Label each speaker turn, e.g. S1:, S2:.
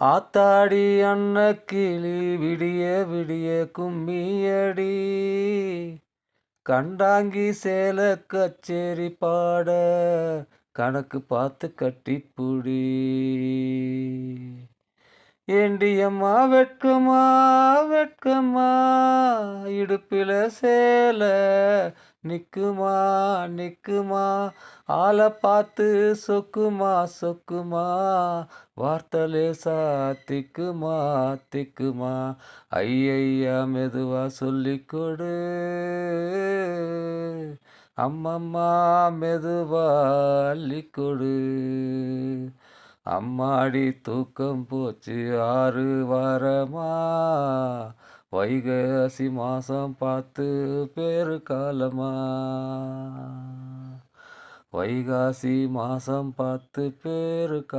S1: ஆத்தாடி அன்ன கிளி விடிய விடிய கும்மியடி. கண்டாங்கி சேல கச்சேரி பாட கணக்கு பார்த்து கட்டிப்புடி ஏண்டியம்மா வெட்கமா வெட்கமா? இடுப்பில சேல நிக்குமா நிக்குமா? ஆளை பார்த்து சொக்குமா சொக்குமா? வார்த்தலே சாத்திக்குமா திக்குமா ஐயையா மெதுவா சொல்லிக் கொடு. அம்மம்மா மெதுவா அள்ளிக் கொடு. அம்மாடி தூக்கம் போச்சு ஆறு வாரமா? வைகாசி மாசம் பார்த்து பேரு காலமா? வைகாசி மாசம் பார்த்து பேரு கா